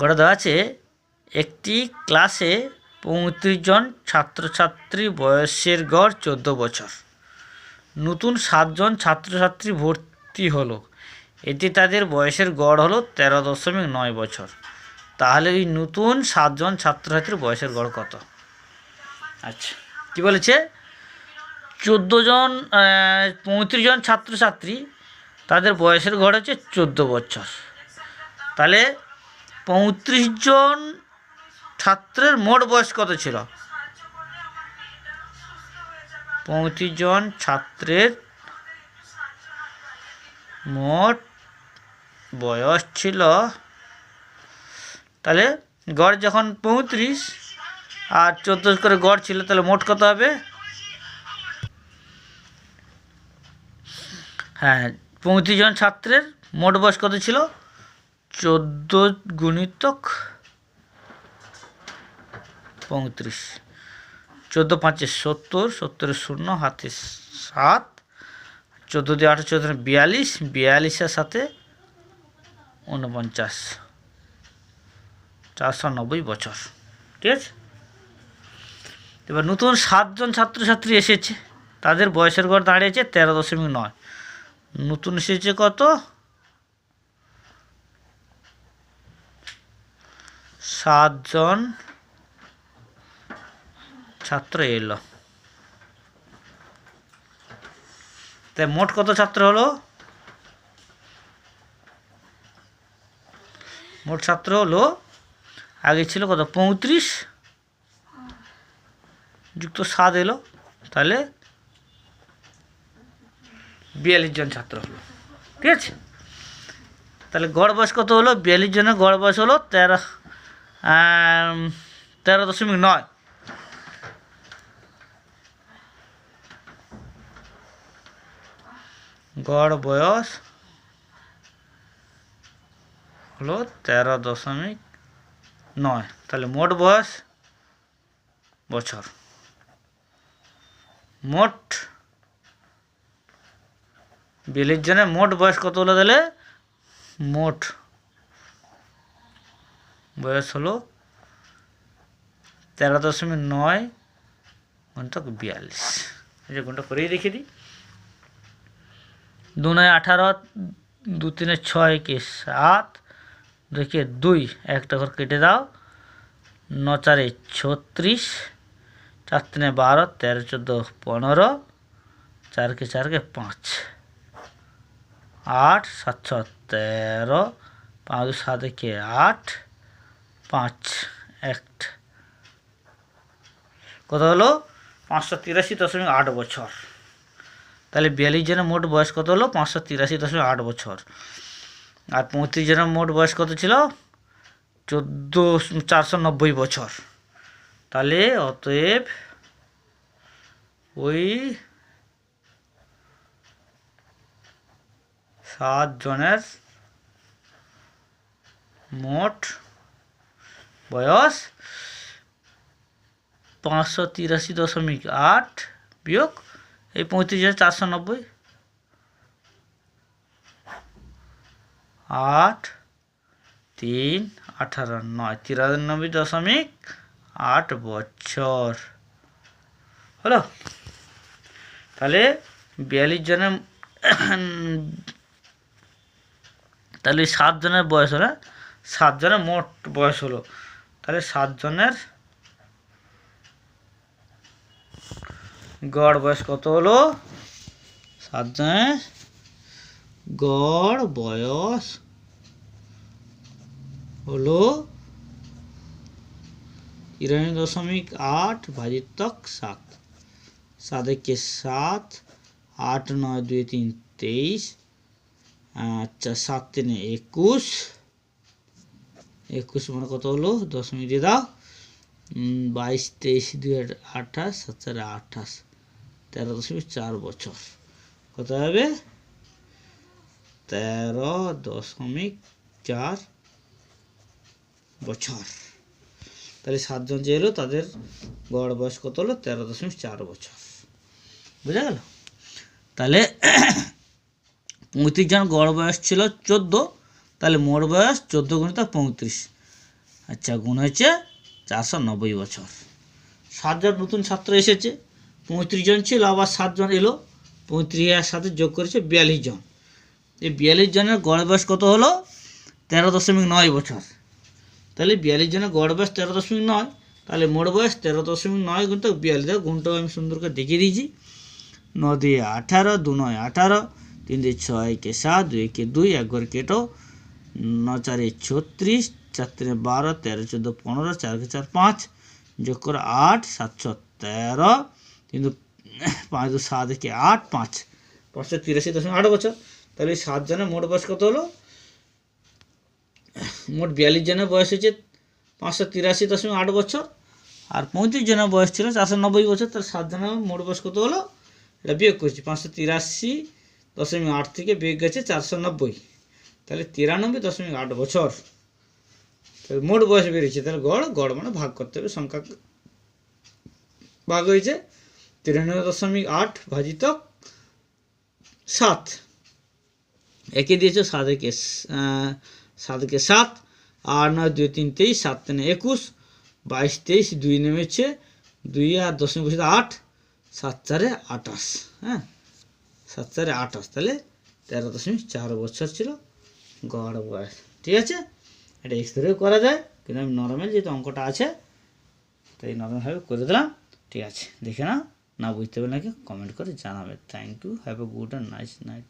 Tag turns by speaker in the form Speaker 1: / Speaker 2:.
Speaker 1: গড়ে দেওয়া আছে একটি ক্লাসে পঁয়ত্রিশ জন ছাত্রছাত্রী বয়সের গড় চোদ্দ বছর। নতুন সাতজন ছাত্রছাত্রী ভর্তি হলো। এতে তাদের বয়সের গড় হলো তেরো দশমিক নয় বছর। তাহলে ওই নতুন সাতজন ছাত্রছাত্রীর বয়সের গড় কত? আচ্ছা কী বলেছে? চোদ্দ জন পঁয়ত্রিশ জন ছাত্রছাত্রী তাদের বয়সের গড় হচ্ছে চোদ্দ বছর। তাহলে পঁয়ত্রিশ জন ছাত্রের মোট বয়স কত ছিল? পঁয়ত্রিশ জন ছাত্রের মোট বয়স ছিল, তাহলে গড় যখন পঁয়ত্রিশ আর চোদ্দ করে গড় ছিল, তাহলে মোট কত হবে? হ্যাঁ পঁয়ত্রিশ জন ছাত্রের মোট বয়স কত ছিল? চোদ্দ গুণিতক পঁয়ত্রিশ। চোদ্দ পাঁচে সত্তর সত্তরের শূন্য, হাতে সাত। চোদ্দ দিয়ে আঠারো চোদ্দ, বিয়াল্লিশ, বিয়াল্লিশের সাথে উনপঞ্চাশ চারশো নব্বই বছর, ঠিক আছে? এবার নতুন সাতজন ছাত্রছাত্রী এসেছে, তাদের বয়সের গড় দাঁড়িয়েছে তেরো দশমিক নয়। নতুন এসেছে কত? সাতজন ছাত্র এলো। তাই মোট কত ছাত্র হলো? মোট ছাত্র হলো, আগে ছিল কত? পঁয়ত্রিশ। যুক্ত সাত এলো, তাহলে বিয়াল্লিশ জন ছাত্র হলো। ঠিক আছে? তাহলে গড় বয়স কত হলো? বিয়াল্লিশ জনের গড় বয়স হলো তেরো। তেরো দশমিক নয়। গড় বয়স হলো তেরো দশমিক নয়। তাহলে মোট বয়স বছর। মোট বিয়াল্লিশ জনের মোট বয়স কত হলো তাহলে? মোট। বয়স হলো তেরো দশমিক নয় ঘণ্টা বিয়াল্লিশ। এই যে ঘণ্টা করেই রেখে দিই। দু নয় আঠারো, দু তিনে ছয় কে সাত দুইকে দুই, একটা ঘর কেটে দাও। ন চারে ছত্রিশ, চার তিনে বারো, তেরো চোদ্দ পনেরো, চারকে চারকে পাঁচ। আট, সাত ছ তেরো, পাঁচ, সাত একে আট পাঁচ, এক। কত হলো? পাঁচশো তিরাশি দশমিক আট বছর। তাহলে বিয়াল্লিশ জনের মোট বয়স কত হলো? পাঁচশো তিরাশি দশমিক আট বছর। আর পঁয়ত্রিশ জনের মোট বয়স কত ছিল? চোদ্দ, চারশো নব্বই বছর। তাহলে অতএব ওই সাত জনের মোট বয়স পাঁচশো তিরাশি দশমিক আট বিয়োগ এই পঁয়ত্রিশ হাজার চারশো নব্বই। আট, তিন, আঠারো, নয়, তিরানব্বই দশমিক আট বছর। হলো। তাহলে বিয়াল্লিশ জনের তাহলে এই সাত জনের বয়স হলো, সাত জনের মোট বয়স হলো। তাহলে সাতজনের গড় বয়স কত হলো? সাতজনের গড় বয়স হলো তিরানব্বই দশমিক আট ভাজিতক সাত। সাত একে সাত? আট, নয় দুই তিন, তেইশ। আচ্ছা সাত তিনে একুশ। একুশ মানে কত হলো? দশমিক দিয়ে দাও। বাইশ, তেইশ, দুই হাজার আঠাশ, সাত চারে আঠাশ। তেরো দশমিক চার বছর। কত হবে? তেরো দশমিক চার বছর। তাহলে সাতজন যে এলো, তাদের গড় বয়স কত হলো? তেরো দশমিক চার বছর। বুঝা গেল? তাহলে পঁয়ত্রিশ জন গড় বয়স ছিল চোদ্দ। তাহলে মোট বয়স চোদ্দ গুণিত পঁয়ত্রিশ। আচ্ছা গুণ হয়েছে চারশো নব্বই বছর। সাতজন নতুন ছাত্র এসেছে, পঁয়ত্রিশ জন ছিল, আবার সাতজন এলো, পঁয়ত্রিশ এর সাথে যোগ করেছে বিয়াল্লিশ জন। এই বিয়াল্লিশ জনের গড় বয়স কত হলো? তেরো দশমিক নয় বছর। তাহলে বিয়াল্লিশ জনের গড় বয়স তেরো দশমিক নয়, তাহলে মোট বয়স তেরো দশমিক নয় কিন্তু বিয়াল্লিশ। গুণটাও আমি সুন্দর করে দেখিয়ে দিয়েছি। ন দিয়ে আঠারো, দু নয় আঠারো, তিন দিয়ে ছয় কে সাত, দুই কে দুই, এক ঘর কেটো ন চারে ছত্রিশ চার তিনে বারো, তেরো, চোদ্দ, পনেরো, চার কে চার, পাঁচ, যোগ করে আট সাতশো তেরো কিন্তু পাঁচ, দু, সাত কে আট, পাঁচ। পাঁচশো তিরাশি দশমিক আট বছর তাহলে এই সাতজনের মোট বয়স কত হলো? মোট বিয়াল্লিশ জনের বয়স হচ্ছে পাঁচশো তিরাশি দশমিক আট বছর, আর পঁয়ত্রিশ জনের বয়স ছিল চারশো নব্বই বছর, তাহলে সাত জনের মোট বয়স কত হলো? এটা বিয়োগ করছি, পাঁচশো তিরাশি দশমিক আট থেকে বিয়োগ গেছে চারশো নব্বই। তাহলে তিরানব্বই দশমিক আট বছর। তাহলে মোট বয়স বেরিয়েছে, তাহলে গড় গড় মানে ভাগ করতে হবে, সংখ্যা ভাগ হয়েছে তিরানব্বই দশমিক আট ভাজিত সাত। একে দিয়েছে সাত একে সাত, আট নয় দুই তিন তেইশ, সাত তিনে একুশ, বাইশ তেইশ দুই নেমেছে দুই আর দশমিক বসে আট, সাত চারে আটাশ হ্যাঁ? সাত চারে আটাশ তাহলে তেরো দশমিক চার বছর ছিল। গড় বয়স। ঠিক আছে? এটা এক্স ধরেও করা যায়, কিন্তু আমি নর্মাল যেহেতু অঙ্কটা আছে, তাই নর্মালভাবে করে দিলাম। ঠিক আছে, দেখে না না বুঝতে পারলে নাকি কমেন্ট করে জানাবে। Thank you have a good and nice night